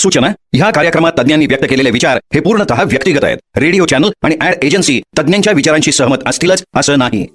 सूचना ह्या कार्यक्रमात तज्ञांनी व्यक्त केलेले विचार हे पूर्णतः व्यक्तिगत आहेत. रेडिओ चॅनल आणि ऍड एजन्सी तज्ञांच्या विचारांशी सहमत असतीलच असं नाही.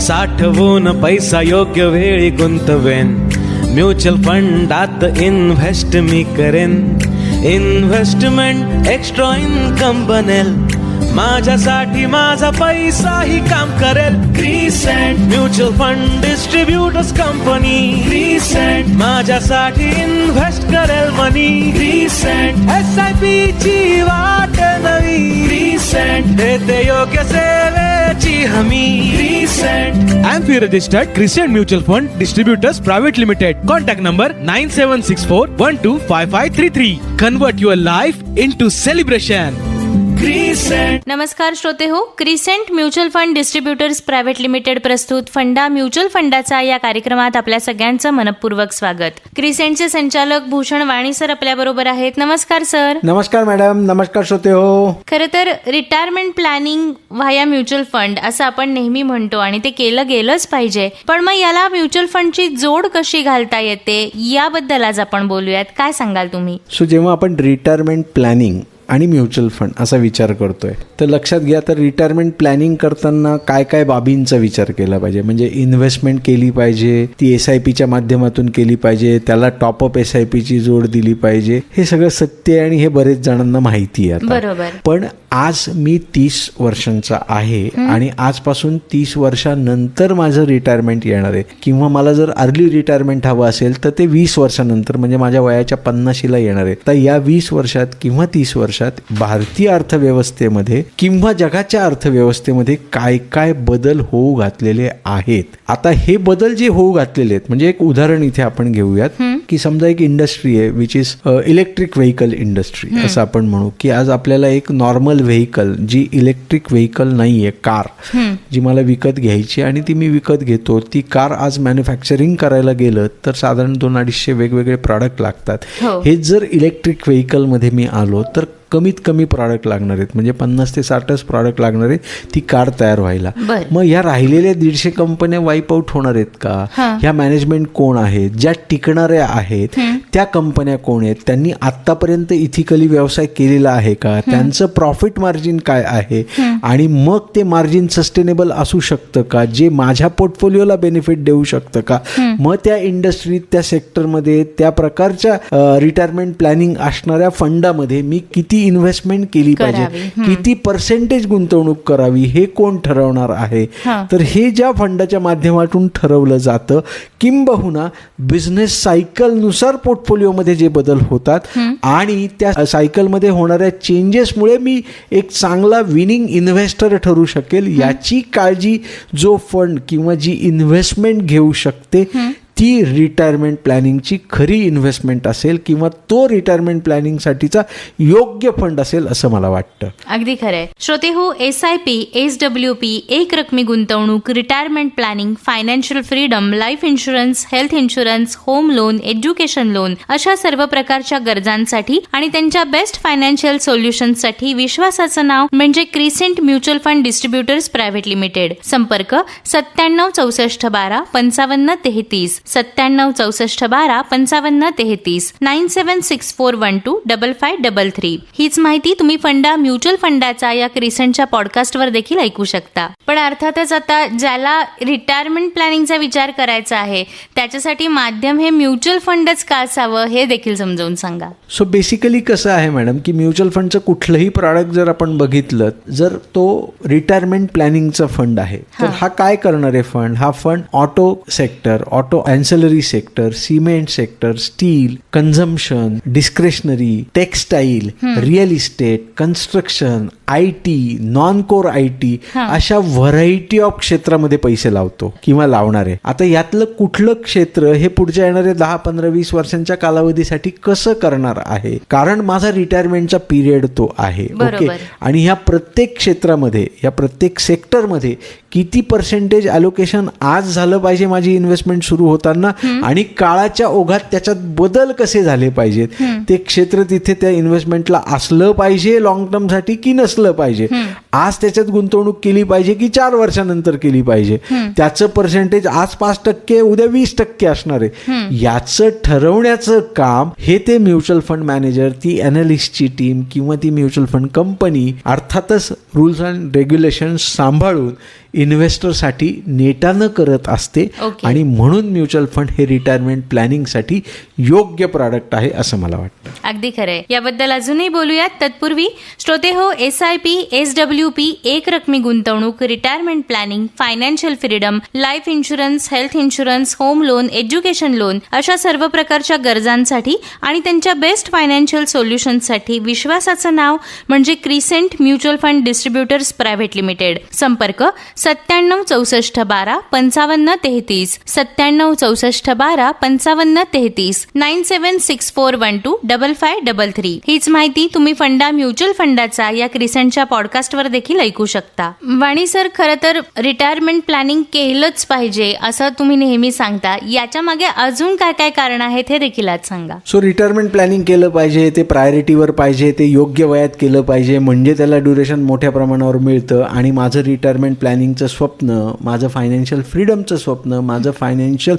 साठवून पैसा योग्य वेळी गुंतवेन. म्युच्युअल फंडात इन्व्हेस्ट मी करेन. इन्व्हेस्टमेंट एक्स्ट्रा इन्कम बनेल. माझ्यासाठी माझा पैसाही काम करेल. Crescent mutual fund distributors company Crescent माझ्यासाठी इन्व्हेस्ट करेल money Crescent S I P ची वाट नवी. रिसेंट येते योग्य सेवेची हमी. Crescent AMFI registered Crescent mutual fund distributors private limited contact number nine seven six four one two five five three three convert your life into celebration नमस्कार श्रोते हो Crescent mutual fund distributors private limited प्रस्तुत funda mutual फंडाचा या कार्यक्रमात आपल्या सगळ्यांचं मनपूर्वक स्वागत. क्रिसेंटचे संचालक भूषण वाणी सर आपल्या बरोबर आहेत. नमस्कार सर. नमस्कार मॅडम. नमस्कार श्रोते हो. खरं तर retirement planning via mutual fund असं आपण नेहमी म्हणतो आणि ते केलं गेलंच पाहिजे. पण मग याला म्युच्युअल फंडची जोड कशी घालता येते? याबद्दल आज आपण बोलूयात. काय सांगाल तुम्ही? सो जेव्हा आपण रिटायरमेंट प्लॅनिंग आणि म्युच्युअल फंड असा विचार करतो आहे तर लक्षात घ्या तर रिटायरमेंट प्लॅनिंग करताना काय काय बाबींचा विचार केला पाहिजे? म्हणजे इन्व्हेस्टमेंट केली पाहिजे ती एस आय पीच्या माध्यमातून केली पाहिजे त्याला टॉपअप एस आय पीची जोड दिली पाहिजे हे सगळं सत्य आहे आणि हे बरेच जणांना माहिती आहे. पण आज मी तीस वर्षांचा आहे आणि आजपासून तीस वर्षानंतर माझं रिटायरमेंट येणार आहे. किंवा मला जर अर्ली रिटायरमेंट हवं असेल तर ते वीस वर्षानंतर म्हणजे माझ्या वयाच्या पन्नाशीला येणार आहे. तर या वीस वर्षात किंवा तीस वर्षात भारतीय अर्थव्यवस्थेमध्ये किंवा जगाच्या अर्थव्यवस्थेमध्ये काय काय बदल होऊ घातलेले आहेत? आता हे बदल जे होऊ घातलेले आहेत म्हणजे एक उदाहरण इथे आपण घेऊयात की समजा एक इंडस्ट्री आहे which is electric vehicle industry असं आपण म्हणू की आज आपल्याला एक नॉर्मल व्हेकल जी इलेक्ट्रिक व्हेकल नाही आहे कार जी मला विकत घ्यायची आणि ती मी विकत घेतो ती कार आज मॅन्युफॅक्चरिंग करायला गेलं तर साधारण दोन अडीचशे वेगवेगळे प्रॉडक्ट लागतात. हो. हे जर इलेक्ट्रिक व्हेकलमध्ये मी आलो तर कमीत कमी प्रॉडक्ट लागणार आहेत. म्हणजे पन्नास ते साठच प्रॉडक्ट लागणार आहेत. ती कार तयार व्हायला. मग या राहिलेल्या दीडशे कंपन्या वाईप आउट होणार आहेत का? ह्या मॅनेजमेंट कोण आहेत ज्या टिकणाऱ्या आहेत त्या कंपन्या कोण आहेत? त्यांनी आतापर्यंत इथिकली व्यवसाय केलेला आहे का? त्यांचं प्रॉफिट मार्जिन काय आहे? आणि मग ते मार्जिन सस्टेनेबल असू शकतं का? जे माझ्या पोर्टफोलिओला बेनिफिट देऊ शकतं का? मग त्या इंडस्ट्रीत त्या सेक्टरमध्ये त्या प्रकारच्या रिटायरमेंट प्लॅनिंग असणाऱ्या फंडामध्ये मी किती इन्व्हेस्टमेंट केली पाहिजे. किती पर्सेंटेज गुंतवणूक करावी? हे कोण ठरवणार आहे. तर हे ज्या फंडाच्या माध्यमातून ठरवलं जातं किंबहुना बिझनेस सायकलनुसार पोर्टफोलिओमध्ये जे बदल होतात आणि त्या सायकलमध्ये होणाऱ्या चेंजेसमुळे मी एक चांगला विनिंग इन्व्हेस्टर ठरू शकेल. याची काळजी जो फंड किंवा जी इन्व्हेस्टमेंट घेऊ शकते ती रिटायरमेंट प्लॅनिंगची खरी इन्व्हेस्टमेंट असेल किंवा तो रिटायरमेंट प्लॅनिंगसाठीचा योग्य फंड असेल असं मला वाटतं. अगदी खरंय. श्रोते हो S I P S W P एक रकमी गुंतवणूक retirement planning financial freedom life insurance health insurance home loan education loan अशा सर्व प्रकारच्या गरजांसाठी आणि त्यांच्या बेस्ट फायनान्शियल सोल्युशनसाठी विश्वासाचं नाव म्हणजे Crescent mutual fund distributors private limited संपर्क सत्त्याण्णव चौसष्ट बारा पंचावन्न तेहतीस. सत्त्याण्णव चौसष्ट बारा पंचावन्न तेहतीस. Nine seven six four one two double five double three. हीच माहिती तुम्ही फंडा म्युच्युअल फंडाचा या क्रिसेंटच्या पॉडकास्टवर देखील ऐकू शकता. पण अर्थातच आता ज्याला रिटायरमेंट प्लॅनिंगचा विचार करायचा आहे त्याच्यासाठी माध्यम हे म्युच्युअल फंडच का असावं हे देखील समजावून सांगा. सो बेसिकली कसं आहे मॅडम की म्युच्युअल फंडचं कुठलंही प्रॉडक्ट जर आपण बघितलं जर तो रिटायरमेंट प्लॅनिंगचा फंड आहे तर हा. काय करणार आहे फंड हा fund auto sector auto ancillary sector cement sector steel consumption discretionary textile real estate construction I T non core I T अशा व्हरायटी ऑफ क्षेत्रामध्ये पैसे लावतो किंवा लावणार. आहे आता यातलं कुठलं क्षेत्र हे पुढच्या येणाऱ्या दहा पंधरा वीस वर्षांच्या कालावधीसाठी कसं करणार आहे? कारण माझा रिटायरमेंटचा पिरियड तो आहे ओके. आणि ह्या प्रत्येक क्षेत्रामध्ये या प्रत्येक सेक्टरमध्ये किती पर्सेंटेज अलोकेशन आज झालं पाहिजे माझी इन्व्हेस्टमेंट सुरू होताना आणि काळाच्या ओघात त्याच्यात बदल कसे झाले पाहिजेत? ते क्षेत्र तिथे त्या इन्व्हेस्टमेंटला असलं पाहिजे लॉंग टर्मसाठी की नसलं पाहिजे? आज त्याच्यात गुंतवणूक केली पाहिजे की चार वर्षानंतर केली पाहिजे? त्याचं पर्सेंटेज आज पाच टक्के उद्या वीस टक्के असणार आहे. याचं ठरवण्याचं काम हे ते म्युच्युअल फंड मॅनेजर ती अनालिस्टची टीम किंवा ती म्युच्युअल फंड कंपनी अर्थातच रूल्स अँड रेग्युलेशन सांभाळून इन्व्हेस्टरसाठी नेटानं करत असते. Okay. आणि म्हणून म्युच्युअल फंड हे रिटायरमेंट प्लॅनिंगसाठी योग्य प्रॉडक्ट आहे असं मला वाटतं. अगदी खरंय याबद्दल अजूनही बोलूयात. तत्पूर्वी श्रोते हो S I P S W P एक रकमी गुंतवणूक retirement planning financial freedom life insurance health insurance home loan education loan अशा सर्व प्रकारच्या गरजांसाठी आणि त्यांच्या बेस्ट फायनान्शियल सोल्युशनसाठी विश्वासाचं नाव म्हणजे Crescent mutual fund distributors private limited संपर्क सत्त्याण्णव चौसष्ट बारा पंचावन्न तेहतीस. सत्त्याण्णव चौसष्ट बारा पंचावन्न तेहतीस. Nine seven six four one two double five double three. हीच माहिती तुम्ही फंडा म्युच्युअल फंडाचा या क्रिसेंटच्या पॉडकास्टवर देखील ऐकू शकता. वाणी सर खरं तर रिटायरमेंट प्लॅनिंग केलंच पाहिजे असं तुम्ही नेहमी सांगता. याच्या मागे अजून काय काय कारण आहेत हे देखील आज सांगा. सो रिटायरमेंट प्लॅनिंग केलं पाहिजे ते प्रायोरिटीवर पाहिजे ते योग्य वयात केलं पाहिजे म्हणजे त्याला ड्युरेशन मोठ्या प्रमाणावर मिळतं. आणि माझं रिटायरमेंट प्लॅनिंगचं स्वप्न माझं फायनान्शियल फ्रीडमचं स्वप्न माझं फायनान्शियल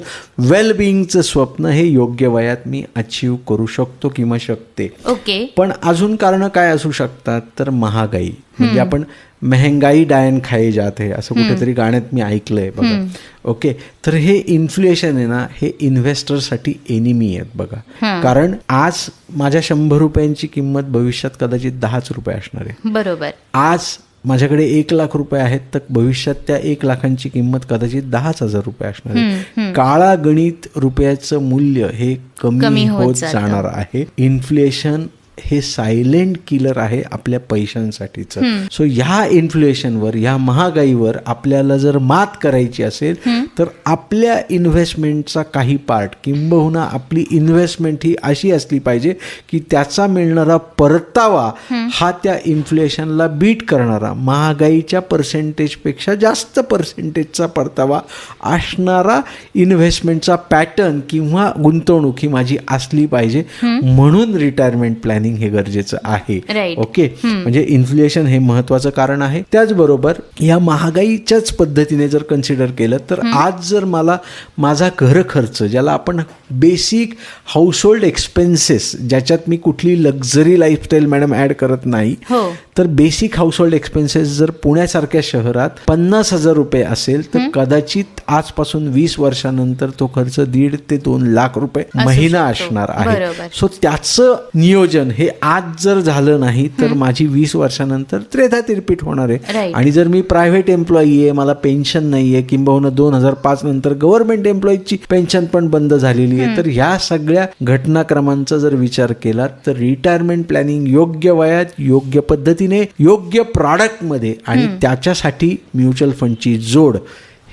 वेलबिईंगचं स्वप्न हे योग्य वयात मी अचीव करू शकतो किंवा शकते. ओके पण अजून कारणं काय असू शकतात? तर महागाई. म्हणजे आपण महंगाई डायन खाई जात आहे असं कुठेतरी गाण्यात मी ऐकलंय बघा. ओके तर हे इन्फ्लेशन आहे ना हे इन्व्हेस्टरसाठी एनिमी आहेत बघा. कारण आज माझ्या शंभर रुपयांची किंमत भविष्यात कदाचित दहाच रुपये असणार आहे. बरोबर. आज माझ्याकडे एक लाख रुपये आहेत तर भविष्यात त्या एक लाखांची किंमत कदाचित दहाच हजार रुपये असणार आहे. काळा गणित रुपयाचं मूल्य हे कमी कमी होत. जाणार आहे. इन्फ्लेशन हे सायलेंट किलर आहे आपल्या पैशांसाठीचं. सो ह्या इन्फ्लेशनवर ह्या महागाईवर आपल्याला जर मात करायची असेल तर आपल्या इन्व्हेस्टमेंटचा काही पार्ट किंबहुना आपली इन्व्हेस्टमेंट ही अशी असली पाहिजे की त्याचा मिळणारा परतावा हा त्या इन्फ्लेशनला बीट करणारा महागाईच्या पर्सेंटेजपेक्षा जास्त पर्सेंटेजचा परतावा असणारा इन्व्हेस्टमेंटचा पॅटर्न किंवा गुंतवणूक ही माझी असली पाहिजे. म्हणून रिटायरमेंट प्लॅनिंग हे गरजेचं आहे. ओके म्हणजे इन्फ्लेशन हे महत्वाचं कारण आहे. त्याचबरोबर या महागाईच्याच पद्धतीने जर कन्सिडर केलं तर आज जर मला माझा घर खर्च ज्याला आपण बेसिक हाऊसहोल्ड एक्सपेन्सेस ज्याच्यात मी कुठली लक्झरी लाईफस्टाईल मॅडम ऍड करत नाही हो. तर बेसिक हाऊसहोल्ड एक्सपेन्सेस जर पुण्यासारख्या शहरात पन्नास हजार रुपये असेल तर कदाचित आजपासून वीस वर्षानंतर तो खर्च दीड ते दोन लाख रुपये महिना. असणार. आहे सो त्याचं नियोजन हे आज जर झालं नाही तर माझी वीस वर्षानंतर त्रेधा तिरपीट होणार आहे. आणि जर मी प्रायव्हेट एम्प्लॉई आहे मला पेन्शन नाही आहे किंबहुना दोन हजार पाच नंतर गव्हर्नमेंट एम्प्लॉईची पेन्शन पण बंद झालेली आहे. तर ह्या सगळ्या घटनाक्रमांचा जर विचार केला तर रिटायरमेंट प्लॅनिंग योग्य वयात योग्य पद्धतीने योग्य प्रॉडक्टमध्ये आणि त्याच्यासाठी म्युच्युअल फंडची जोड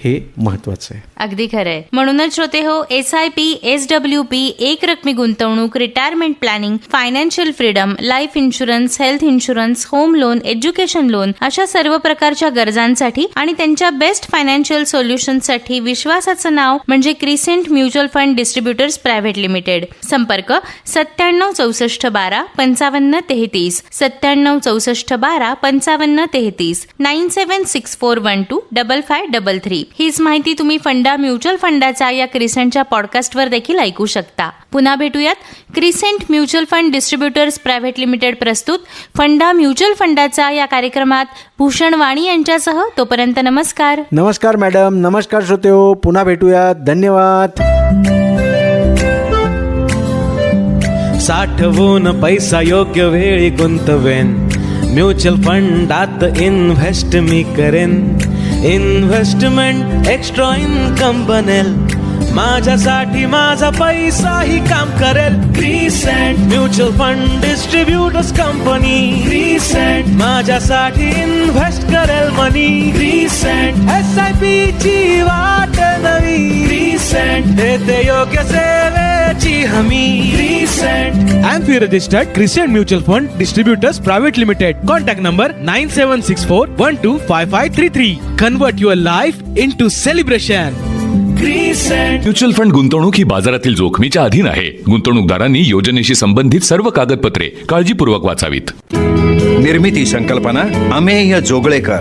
हे महत्वाचं आहे. अगदी खरंय म्हणूनच श्रोते हो S I P S W P एक रकमी गुंतवणूक retirement planning financial freedom life insurance health insurance home loan education loan अशा सर्व प्रकारच्या गरजांसाठी आणि त्यांच्या बेस्ट फायनान्शियल सोल्युशनसाठी विश्वासाचं नाव म्हणजे Crescent mutual fund distributors private limited संपर्क सत्त्याण्णव चौसष्ट बारा पंचावन्न तेहतीस. सत्त्याण्णव चौसष्ट बारा पंचावन्न तेहतीस. Nine seven six four one two double five double three. हीच माहिती तुम्ही फंडा म्युच्युअल फंडाचा या क्रिसेंटच्या पॉडकास्टवर देखील ऐकू शकता. पुन्हा भेटूयात. Crescent mutual fund distributors private limited प्रस्तुत फंडा म्युच्युअल फंडाचा या कार्यक्रमात भूषण वाणी यांच्यासह तोपर्यंत नमस्कार. नमस्कार मॅडम. नमस्कार श्रोते हो पुन्हा भेटूयात. धन्यवाद. साठवून पैसा योग्य वेळी गुंतवेन. म्युच्युअल फंडात इन्व्हेस्ट मी करेन. इन्व्हेस्टमेंट एक्स्ट्रा इन्कम बनेल माझ्यासाठी माझा पैसाही काम करेल Crescent mutual fund distributors company Crescent माझ्यासाठी इन्व्हेस्ट करेल money Crescent S I P ची वाट नवी क्रिसेंट देते योग्य सेवेची हमी Crescent AMFI registered Christian Mutual Fund Distributors Private Limited. Contact number 9764 125533. Convert your life into celebration. Crescent mutual fund गुंतवणूक ही बाजारातील जोखमीच्या अधीन आहे. गुंतवणूकदारांनी योजनेशी संबंधित सर्व कागदपत्रे काळजीपूर्वक वाचावीत. निर्मिती संकल्पना अमेय जोगळेकर.